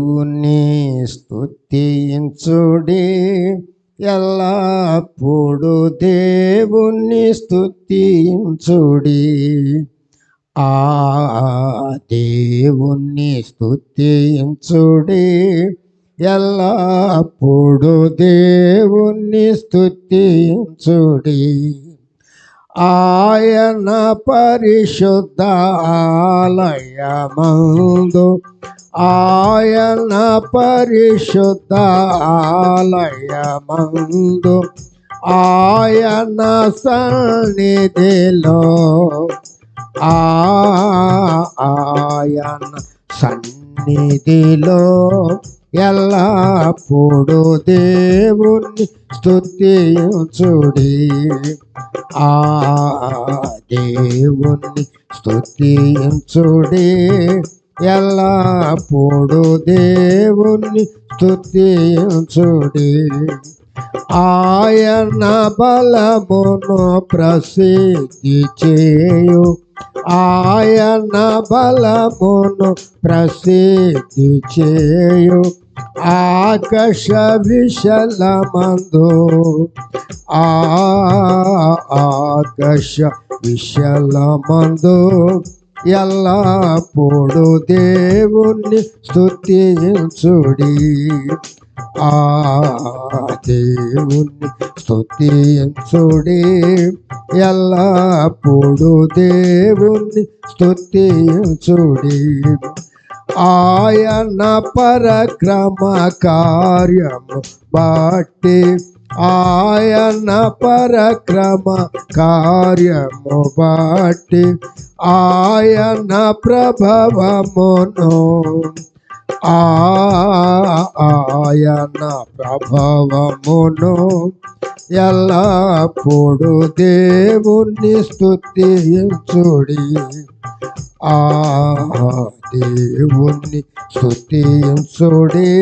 దేవుని స్తుతించుడి ఎల్లప్పుడు దేవుణ్ణి స్తుతించుడి ఆ దేవుణ్ణి స్తుతించుడి ఎల్లప్పుడు దేవుణ్ణి స్తుతించుడి ఆయన పరిశుద్ధ ఆలయమందు ఆయన పరిశుద్ధ ఆలయమందు ఆయన సన్నిధిలో. ఆయన సన్నిధిలో ఎల్లప్పుడూ దేవుణ్ణి స్తుతించుడి. ఆ దేవుణ్ణి స్తుతించుడి. ఎల్లప్పుడు దేవుణ్ణి స్తుతించుడి. ఆయన బలమును ప్రసిద్ధి చేయు ఆయన బలమును ప్రసిద్ధి చేయు ఆకాశ విశలమందు. ఆకాశ విశలమందు ఎల్లప్పుడు దేవుణ్ణి స్తుతించుడి. ఆ దేవుణ్ణి స్తుతించుడి ఎల్లప్పుడు దేవుణ్ణి స్తుతించుడి ఆయన పరక్రమ కార్యము బట్టి ఆయన పరక్రమ కార్యము బట్టి ఆయన ప్రభవమును ఆయన ప్రభావమును ఎల్లప్పుడు దేవుణ్ణి స్తుతించుడి. ఆ దేవుణ్ణి స్తుతించుడి.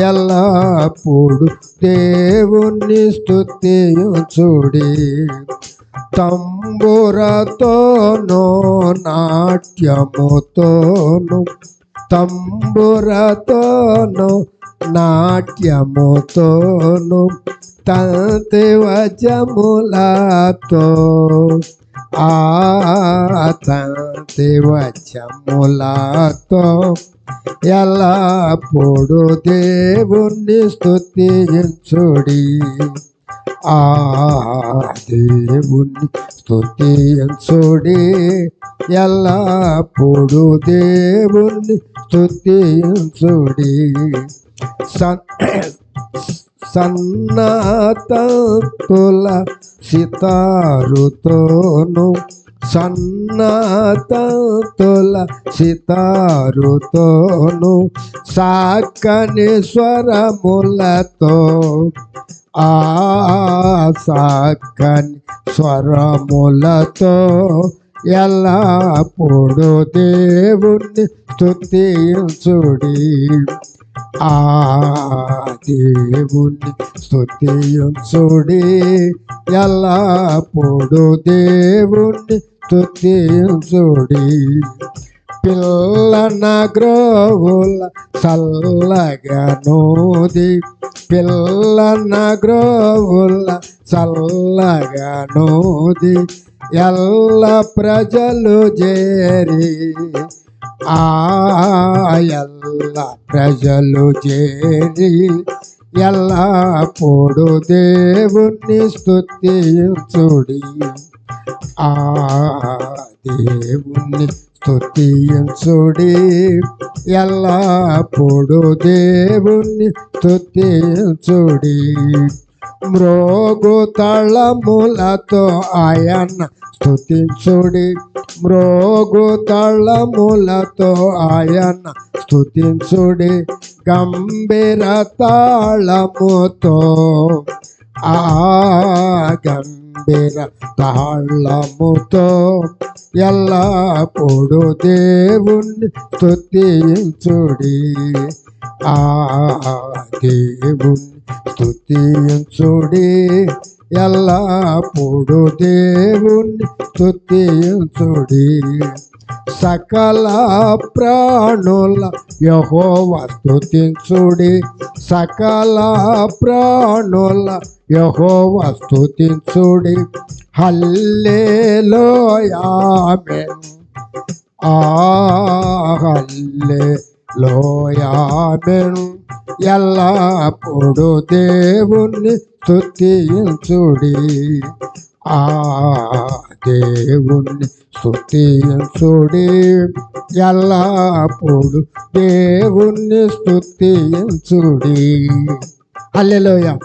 ఎల్లప్పుడు దేవుణ్ణి స్తుతించుడి. తంబురతోనో నాట్యముతోను తంబురతోను నాట్యముతోను తంతి వచములతో ఆ తంతి వచములతో ఎల్లప్పుడు దేవుణ్ణి స్థుతించుడి ఆ దేవుణ్ణి స్తుతించుడి ఎల్లప్పుడు దేవుణ్ణి స్తుతించుడి సన్ సన్నతుల సితారుతోను. సన్నతుల సితారుతోను. సాకని స్వరములతో ఆ సాకని స్వరములతో ఎల్లప్పుడు దేవుణ్ణి స్తుతించుడి ఆ దేవుణ్ణి స్తుతించుడి ఎల్లప్పుడు దేవుణ్ణి స్తుతించుడి పిల్లన గ్రోవుల చల్లగనోది పిల్లన గ్రోవుల చల్లగనోది ఎల్ల ప్రజలు చేరి ఆ ఎల్ల ప్రజలు చేరి ఎల్లప్పుడు దేవుణ్ణి స్తుతించుడి. ఆ దేవుణ్ణి స్తుతించుడి ఎల్లప్పుడు దేవుణ్ణి స్తుతించుడి మ్రోగు తళములతో ఆయన స్తుతించుడి మ్రోగు తళములతో ఆయన స్తుతించుడి గంభీర తాళముతో ఆ గంభీర తాళముతో ఎల్లప్పుడూ దేవుణ్ణి స్తుతించుడి. ఆ దేవుణ్ణి స్తుతించుడి. ఎల్లప్పుడు దేవుణ్ణి స్తుతించుడి. సకల ప్రాణుల యహోవ స్తుతించుడి. సకల ప్రాణుల యహోవ స్తుతించుడి. హల్లెలూయామెన్ ఆ హల్లే హల్లెలూయామెన్ ఎల్లప్పుడు దేవుణ్ణి స్తుతించుడి. ఆ దేవుణ్ణి స్తుతించుడి. ఎల్లప్పుడు దేవుణ్ణి స్తుతించుడి. హల్లెలూయా.